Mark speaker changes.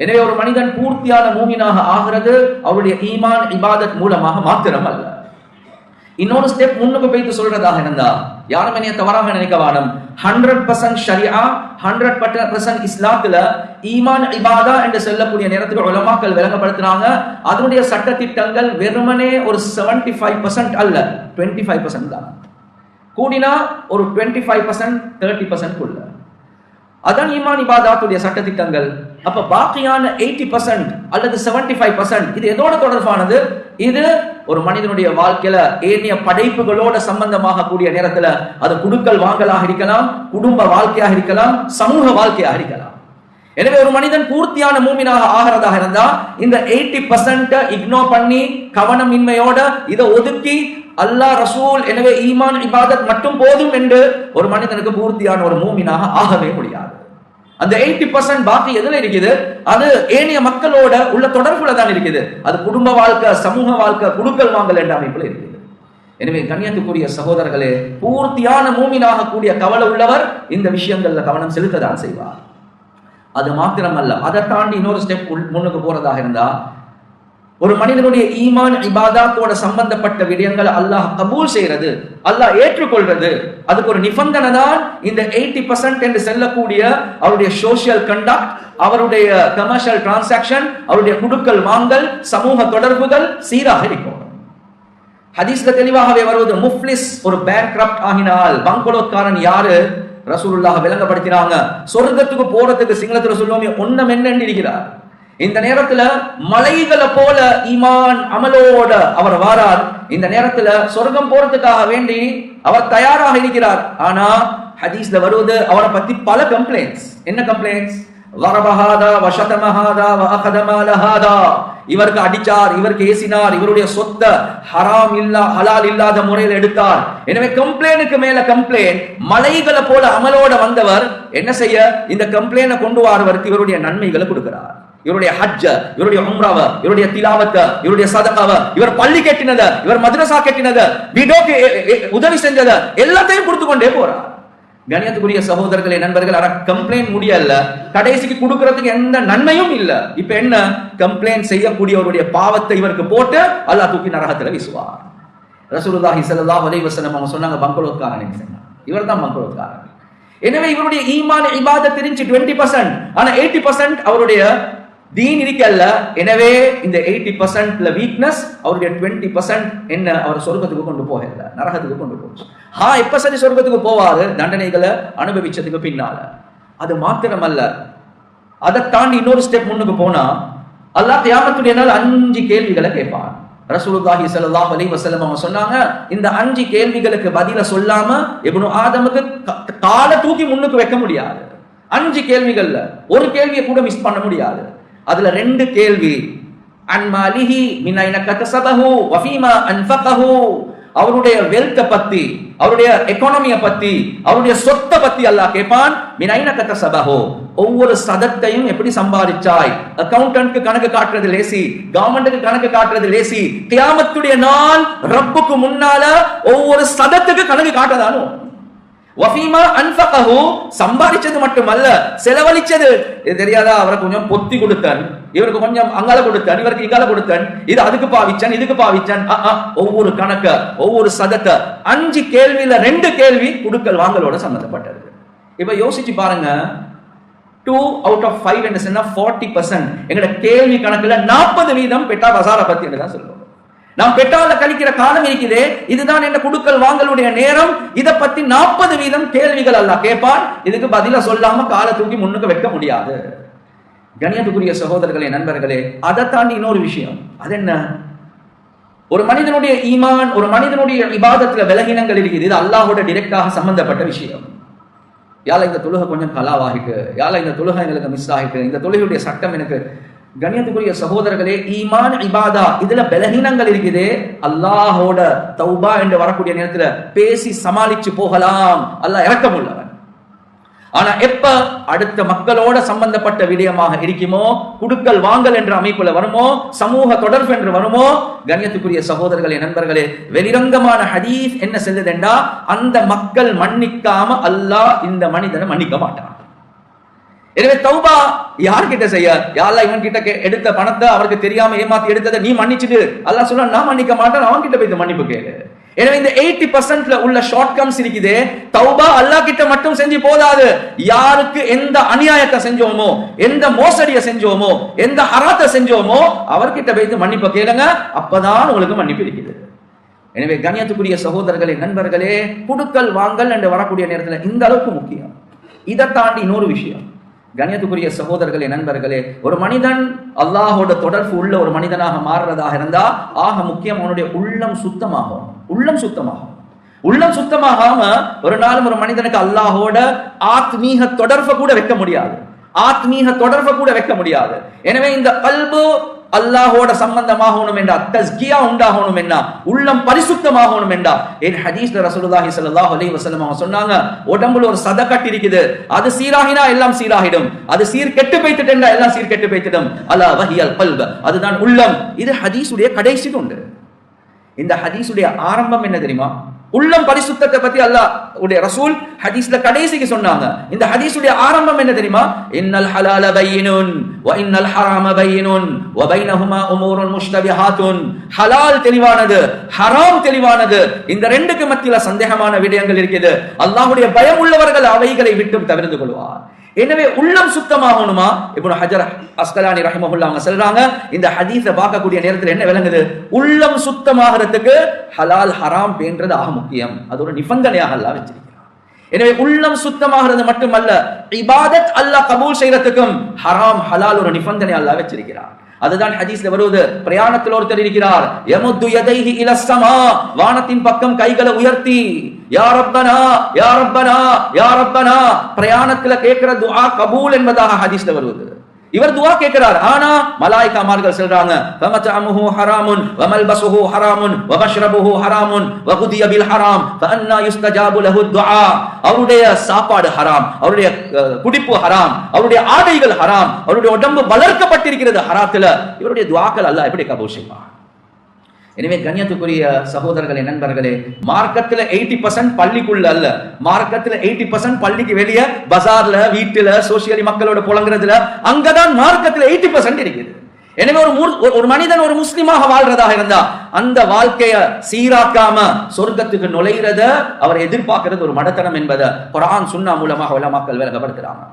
Speaker 1: எனவே ஒரு மனிதன் பூர்த்தியான மூமினாக ஆகிறது அவருடைய ஈமான் இபாதத் மூலமாக மாத்திரம் அல்ல இன்னொரு ஸ்டெப் முன்னுக்கு போய்த்து சொல்றதாக இருந்தா யாரும் என்னைய தவறாக நினைக்க வாடும் ஹண்ட்ரட் பர்சன்ட் ஷரியா ஹண்ட்ரட் பர்சன்ட் இஸ்லாத்துல ஈமான் இபாதா என்று சொல்லக்கூடிய நேரத்துக்கு உலமாக்கள் விளங்கப்படுத்துறாங்க. அதனுடைய சட்ட திட்டங்கள் வெறுமனே ஒரு செவன்டி ஃபைவ் பர்சன்ட் அல்ல டுவெண்ட்டி ஃபைவ் பர்சன்ட் தான். கூடினா ஒரு twenty five percent thirty percent உள்ள அதான் ஈமான் இபாதாத்துடைய சட்டத்திட்டங்கள். அப்ப பாக்கியான எயிட்டி பர்சன்ட் அல்லது செவன்டி ஃபைவ் பர்சன்ட் இது எதோட தொடர்பானது? இது ஒரு மனிதனுடைய வாழ்க்கையில ஏனைய படைப்புகளோட சம்பந்தமாக கூடிய நேரத்துல அது குடுக்கல் வாங்கலாக இருக்கலாம் குடும்ப வாழ்க்கையாக இருக்கலாம் சமூக வாழ்க்கையாக இருக்கலாம். எனவே ஒரு மனிதன் பூர்த்தியான மூமினாக ஆகிறதாக இருந்தா இந்த எயிட்டி பர்சன்ட் இக்னோர் பண்ணி கவனமின்மையோட இதை ஒதுக்கி அல்லாஹ் ரசூல் எனவே ஈமான் இபாதத் மட்டும் போதும் என்று ஒரு மனிதனுக்கு பூர்த்தியான ஒரு மூமினாக ஆகவே முடியாது. அந்த எயிட்டி பர்சன்ட் பாக்கி எதுல இருக்குது? அது ஏனைய மக்களோட உள்ள தொடர்புல தான் இருக்குது. அது குடும்ப வாழ்க்கை சமூக வாழ்க்கை குடுக்கல் வாங்கல் என்ற அமைப்புல இருக்குது. எனவே கண்ணியத்துக்குரிய சகோதரர்களே பூர்த்தியான மூமினாக கூடிய கவலை உள்ளவர் இந்த விஷயங்கள்ல கவனம் செலுத்த தான் செய்வார். அது மாத்திரமல்ல அதை தாண்டி இன்னொரு ஸ்டெப் முன்னுக்கு போறதாக இருந்தா ஒரு மனிதனுடைய ஈமான் இபாதாத்தோட சம்பந்தப்பட்ட விடயங்களை அல்லாஹ் கபூல் செய்யறது அல்லாஹ் ஏற்றுக்கொள்றது அதுக்கு ஒரு நிபந்தனை தான் இந்த எயிட்டி பர்சன்ட் என்று செல்லக்கூடிய அவருடைய சோசியல் கண்டக்ட் அவருடைய கமர்ஷியல் டிரான்சாக்ஷன் அவருடைய குடுக்கல் வாங்கல் சமூக தொடர்புகள் சீராக இருக்கும். ஹதீஸ்ல தெளிவாகவே வருவது முஃப்லிஸ் ஒரு பேங்க் ஆகினால் பங்கோலோத்காரன் யாரு? ரசூலுல்லாக விளங்கப்படுத்தினாங்க சொர்க்கத்துக்கு போறதுக்கு சிங்களத்துல சொல்லுவோமே ஒன்னம் என்ன இருக்கிறார். இந்த நேரத்துல மலைகளை போல ஈமான் அமலோட அவர் வாரார். இந்த நேரத்துல சொர்க்கம் போறதுக்காக வேண்டி அவர் தயாராக இருக்கிறார். ஆனா ஹதீஸ்ல வருவது அவரை பத்தி பல கம்ப்ளைண்ட்ஸ் என்ன கம்ப்ளைண்ட்ஸ் வரபஹாதா வசதமஹாதா வஅகதமாலஹாதா இவருக்கு அடிச்சார் இவருக்கு ஏசினார் இவருடைய சொத்த ஹராம் இல்லா ஹலால் இல்லாத முறையில் எடுத்தார். எனவே கம்ப்ளைனுக்கு மேல கம்ப்ளைண்ட் மலைகளை போல அமலோட வந்தவர் என்ன செய்ய? இந்த கம்ப்ளைனை கொண்டு வரவருக்கு இவருடைய நன்மைகளை கொடுக்கிறார். இவருடைய ஹஜ்ஜ இவருடைய உம்ராவ இவருடைய திலாவத்த இவருடைய சதகாவ இவர் பள்ளி கட்டினத இவர் மதுரசா கட்டினத வீடோக்கு உதவி செஞ்சத எல்லாத்தையும் கொடுத்து கொண்டே போறா கணியத்துக்குரிய சகோதரர்களே நண்பர்கள் ஆனா கம்ப்ளைண்ட் முடியல கடைசிக்கு கொடுக்கறதுக்கு எந்த நன்மையும் இல்ல. இப்ப என்ன? கம்ப்ளைண்ட் செய்யக்கூடியவருடைய பாவத்தை இவருக்கு போட்டு அல்லாஹ் தூக்கி நரகத்துல வீசுவார். ரசூலுல்லாஹி ஸல்லல்லாஹு அலைஹி வஸல்லம் அவங்க சொன்னாங்க பங்களோத்காரன் இவர் தான் பங்களோத்காரன் எனவே இவருடைய ஈமான் இபாதத் தெரிஞ்சு டுவெண்ட்டி பர்சன்ட் ஆனா எயிட்டி பர்சன்ட் அவருடைய தீன் இருக்கல்ல எனவே இந்த எயிட்டி பர்சன்ட்ல வீக்னஸ் அவருடைய டுவெண்ட்டி பர்சன்ட் என்ன அவர் சொர்க்கத்துக்கு கொண்டு போகல நரகத்துக்கு கொண்டு போச்சு. ஹா எப்ப சரி சொர்க்கத்துக்கு போவாரு தண்டனைகளை அனுபவிச்சதுக்கு பின்னால. அது மாத்திரமல்ல. அதை தாண்டி இன்னொரு ஸ்டெப் முன்னுக்கு போனா அல்லாஹ் தியாகத்துடைய நாள் அஞ்சு கேள்விகளை கேட்பான். ரசூலுல்லாஹி ஸல்லல்லாஹு அலைஹி வஸல்லம் அவங்க சொன்னாங்க இந்த அஞ்சு கேள்விகளுக்கு பதில சொல்லாம இப்னு ஆதமுக்கு காலை தூக்கி முன்னுக்கு வைக்க முடியாது. அஞ்சு கேள்விகள்ல ஒரு கேள்வியை கூட மிஸ் பண்ண முடியாது. அதுல ரெண்டு கேள்வி. அன்மாலிஹி மின் கதசபஹு வஃபீமா அன்ஃபகஹு? அவருடைய வெல்த்த பத்தி அவருடைய எக்கானமிய பத்தி அவருடைய சொத்தை பத்தி அல்லாஹ் கேட்பான் மின் கத்த கதசபஹு? ஒவ்வொரு சதத்தையும் எப்படி சம்பாதிச்சாய்? அக்கவுண்டன்ட்க்கு கணக்கு காட்டுறது லேசி கவர்மெண்ட்டுக்கு கணக்கு காட்டுறது லேசி. கியாமத்துடைய நாள் ரப்புக்கு முன்னால ஒவ்வொரு சதத்துக்கு கணக்கு காட்டதானோ வஃபீமா அன்ஃபகஹு சம்பாதிச்சது மட்டுமல்ல செலவழிச்சது. இது தெரியாதா? அவரை கொஞ்சம் பொத்தி கொடுத்தன். இவருக்கு கொஞ்சம் அங்கால கொடுத்தன் இவருக்கு இங்கால கொடுத்தன். இது அதுக்கு பாவிச்சன் இதுக்கு பாவிச்சன். ஒவ்வொரு கணக்க ஒவ்வொரு சதத்தை அஞ்சு கேள்வியில ரெண்டு கேள்வி குடுக்கல் வாங்கலோட சம்மந்தப்பட்டது. இப்ப யோசிச்சு பாருங்க. டூ அவுட் ஆஃப் ஃபைவ் என்ன சொன்னா ஃபார்ட்டி பர்சன்ட் எங்களோட கேள்வி கணக்குல நாற்பது வீதம் பெட்டா பசார பத்தி தான் சொல்லுவோம் நாம் பெட்டால கழிக்கிற காலம் இருக்குதே இதுதான் என்ன குடுக்கல் வாங்கலுடைய நேரம். இத பத்தி நாற்பது வீதம் கேள்விகள் அல்ல. கேட்பான் இதுக்கு பதில சொல்லாம காலை தூக்கி முன்னுக்கு வைக்க முடியாது. கணியத்துக்குரிய சகோதரர்களே நண்பர்களே அதை தாண்டி இன்னொரு விஷயம். அது என்ன? ஒரு மனிதனுடைய ஈமான் ஒரு மனிதனுடைய விவாதத்துல விலகினங்கள் இருக்குது. இது அல்லாஹோட டிரெக்டாக சம்பந்தப்பட்ட விஷயம். யால இந்த தொழுகை கொஞ்சம் கலாவாகிட்டு யால இந்த தொழுகை எங்களுக்கு மிஸ் ஆகிட்டு இந்த தொழுகையுடைய சட்டம் எனக்கு கண்ணியத்துக்குரிய சகோதரர்களே ஈமான் இபாதா இதுல பலகீனங்கள் இருக்குது. அல்லாஹோட தௌபா என்று வரக்கூடிய நேரத்துல பேசி சமாளிச்சு போகலாம். அல்லாஹ் இறக்கம் உள்ளவன். ஆனா எப்ப அடுத்த மக்களோட சம்பந்தப்பட்ட விடயமாக இருக்குமோ குடுக்கல் வாங்கல் என்ற அமைப்புல வருமோ சமூக தொடர்பு என்று வருமோ கண்ணியத்துக்குரிய சகோதரர்களே நண்பர்களே வெளிரங்கமான ஹதீஸ் என்ன செல்லுதென்றா அந்த மக்கள் மன்னிக்காம அல்லாஹ் இந்த மனிதனை மன்னிக்க மாட்டான். எனவே தௌபா யார்கிட்ட செய்ய? யாரெல்லாம் இவன் கிட்ட கே- எடுத்த பணத்தை அவருக்கு தெரியாம ஏமாத்தி எடுத்ததை நீ மன்னிச்சுட்டு அல்லாஹ் சொல்ல நான் மன்னிக்க மாட்டேன் அவன் கிட்ட போய் மன்னிப்பு கேளு. எனவே இந்த எயிட்டி பர்சன்ட்ல உள்ள ஷார்ட் கம்ஸ் இருக்குது தௌபா அல்லாஹ் கிட்ட மட்டும் செஞ்சு போதாது. யாருக்கு எந்த அநியாயத்தை செஞ்சோமோ எந்த மோசடியை செஞ்சோமோ எந்த அறத்தை செஞ்சோமோ அவர்கிட்ட போய் மன்னிப்பு கேளுங்க அப்பதான் உங்களுக்கு மன்னிப்பு இருக்குது. எனவே கண்ணியத்துக்குரிய சகோதரர்களே நண்பர்களே குடுக்கல் வாங்கல் என்று வரக்கூடிய நேரத்தில் இந்த அளவுக்கு முக்கியம். இதை தாண்டி இன்னொரு விஷயம். கண்ணியத்துக்குரிய சகோதரர்களே நண்பர்களே ஒரு மனிதன் அல்லாஹோட தொடர்பு உள்ள ஒரு மனிதனாக மாறுறதாக இருந்தா ஆக முக்கியம் அவனுடைய உள்ளம் சுத்தமாகும். உள்ளம் சுத்தமாகும். உள்ளம் சுத்தமாகாம ஒரு நாளும் ஒரு மனிதனுக்கு அல்லாஹோட ஆத்மீக தொடர்பை கூட வைக்க முடியாது. ஆத்மீக தொடர்பை கூட வைக்க முடியாது. எனவே இந்த கல்பு அல்லாஹோட சம்பந்தமாகணும் என்றா தஸ்கியா உண்டாகணும் என்றா உள்ளம் பரிசுத்தமாகணும் என்றா என் ஹதீஸ்ல ரசூலுல்லாஹி ஸல்லல்லாஹு அலைஹி வஸல்லம் அவங்க சொன்னாங்க உடம்புல ஒரு சதக்கட்டு இருக்குது அது சீராகினா எல்லாம் சீராகிடும் அது சீர் கெட்டு போய்த்துட்டா எல்லாம் சீர் கெட்டு போய்த்திடும். அலா வஹியல் கல்ப அதுதான் உள்ளம். இது ஹதீஸுடைய கடைசி உண்டு இந்த ஹதீஸுடைய ஆரம்பம் என்ன தெரியுமா? உள்ளம் பரிசுத்தத்தை பத்தி அல்லாஹ் உடைய ரசூல் ஹதீஸ்ல கடைசிக்கு சொன்னாங்க. இந்த ஹதீஸுடைய ஆரம்பம் என்ன தெரியுமா? இன்னல் ஹலால பையினுன் வ இன்னல் ஹராம பையினுன் வ பைனஹுமா உமூருன் முஷ்தபிஹாத்துன். ஹலால் தெளிவானது ஹராம் தெளிவானது. இந்த ரெண்டுக்கு மத்தியில சந்தேகமான விடயங்கள் இருக்குது அல்லாஹ்வுடைய பயம் உள்ளவர்கள் அவைகளை விட்டும் தவிர்த்து கொள்வார். எனவே உள்ளம் சுத்தமாகணுமா? இப்போ ஹஜர் அஸ்கலானி ரஹிமஹுல்லா அவங்க சொல்றாங்க இந்த ஹதீஸை பார்க்கக்கூடிய நேரத்தில் என்ன விளங்குது? உள்ளம் சுத்தமாகிறதுக்கு ஹலால் ஹராம் பேன்றது ஆக முக்கியம். அது ஒரு நிபந்தனையாக அல்லா வச்சிருக்கிறான். எனவே உள்ளம் சுத்தமாகிறது மட்டுமல்ல இபாதத் அல்லாஹ் கபூல் செய்யறதுக்கும் ஹராம் ஹலால் ஒரு நிபந்தனை அல்லா வச்சிருக்கிறார் அதுதான் ஹதீஸ்ல வருவது. பிரயாணத்தில் ஒருத்தர் இருக்கிறார் யமுத்து யதைஹி இலஸ்ஸமா வானத்தின் பக்கம் கைகளை உயர்த்தி பிரயாணத்துல கேட்கிற துஆ கபூல் என்பதாக ஹதீஸ்ல வருவது. இவர் துவா கேட்கிறார். ஆனா மலாய்க்காமார்கள் சொல்றாங்க ஃபமதஅமுஹு ஹராமுன் வமல்பசுஹு ஹராமுன் வமஷ்ரபுஹு ஹராமுன் வகுதிய பில் ஹராம் ஃபஅன்னா யுஸ்தஜாபு லஹு துஆ. அவருடைய சாப்பாடு ஹராம் அவருடைய குடிப்பு ஹராம் அவருடைய ஆடைகள் ஹராம் அவருடைய உடம்பு வளர்க்கப்பட்டிருக்கிறது ஹராத்துல. இவருடைய துஆக்கள் அல்லாஹ் எப்படி கபூல் செய்வான்? எனவே கண்ணியத்துக்குரிய சகோதரர்களே நண்பர்களே மார்க்கத்துல எயிட்டி பர்சன்ட் பள்ளிக்குள்ள அல்ல. மார்க்கத்துல எயிட்டி பர்சன்ட் பள்ளிக்கு வெளியே பஜார்ல வீட்டுல சோசியலி மக்களோட புலங்குறதுல அங்கதான் மார்க்கத்துல எயிட்டி பர்சன்ட் இருக்குது. எனவே ஒரு ஒரு- மனிதன் ஒரு முஸ்லிமாக வாழ்றதாக இருந்தா அந்த வாழ்க்கைய சீராக்காம சொர்க்கத்துக்கு நுழைகிறத அவர் எதிர்பார்க்கிறது ஒரு மடத்தனம் என்பதை குரான் சுண்ணா மூலமாக உலமாக்கள் விலகப்படுத்துறாங்க